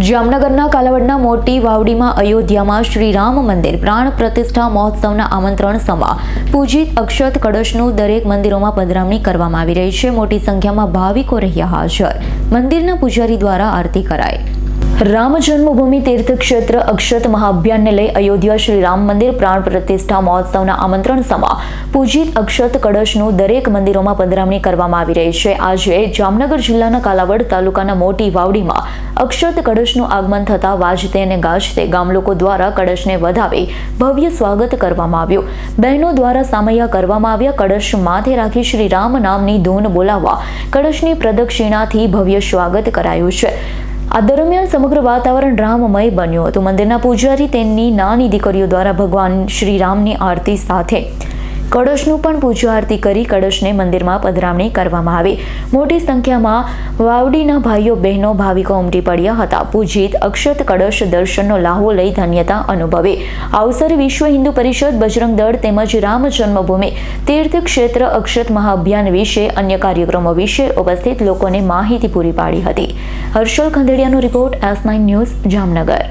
જામનગરના કાલાવડના મોટી વાવડીમાં અયોધ્યામાં શ્રી રામ મંદિર, પ્રાણ પ્રતિષ્ઠા મહોત્સવના આમંત્રણ સમા પૂજિત અક્ષત કળશનું દરેક મંદિરોમાં પધરામણી કરવામાં આવી રહી છે. મોટી સંખ્યામાં ભાવિકો રહ્યા હાજર. મંદિરના પૂજારી દ્વારા આરતી કરાઈ. રામ જન્મભૂમિ તીર્થક્ષેત્ર અક્ષત મહાભિયાનને લઈ અયોધ્યા શ્રી રામ મંદિર પ્રાણ પ્રતિષ્ઠા મહોત્સવના આમંત્રણ સમા પૂજિત અક્ષત કળશનું દરેક મંદિરોમાં પધરામણી કરવામાં આવી રહી છે. આજે જામનગર જિલ્લાના કાલાવડ તાલુકાના મોટી વાવડીમાં અક્ષત કળશનું આગમન થતાં વાજતે અને ગાજતે ગામલોકો દ્વારા કળશને વધાવી ભવ્ય સ્વાગત કરવામાં આવ્યું. બહેનો દ્વારા સામૈયા કરવામાં આવ્યા. કળશ માથે રાખી શ્રી રામ નામની ધૂન બોલાવવા કળશની પ્રદક્ષિણાથી ભવ્ય સ્વાગત કરાયું છે. આ દરમિયાન સમગ્ર વાતાવરણ રામમય બન્યું હતું. મંદિરના પૂજારી તેમની નાની દીકરીઓ દ્વારા ભગવાન શ્રી રામની આરતી સાથે કળશનું પણ પૂજા આરતી કરી કળશને મંદિરમાં પધરામણી કરવામાં આવી. મોટી સંખ્યામાં વાવડીના ભાઈઓ, બહેનો, ભાવિકો ઉમટી પડ્યા હતા. પૂજિત અક્ષત કળશ દર્શનનો લાહો લઈ ધન્યતા અનુભવે. આ અવસરે વિશ્વ હિન્દુ પરિષદ, બજરંગ દળ તેમજ રામ જન્મભૂમિ તીર્થ ક્ષેત્ર અક્ષત મહાઅભિયાન વિશે અન્ય કાર્યક્રમો વિશે ઉપસ્થિત લોકોને માહિતી પૂરી પાડી હતી. Harshal ખંદેડિયાનો report S nine news Jamnagar.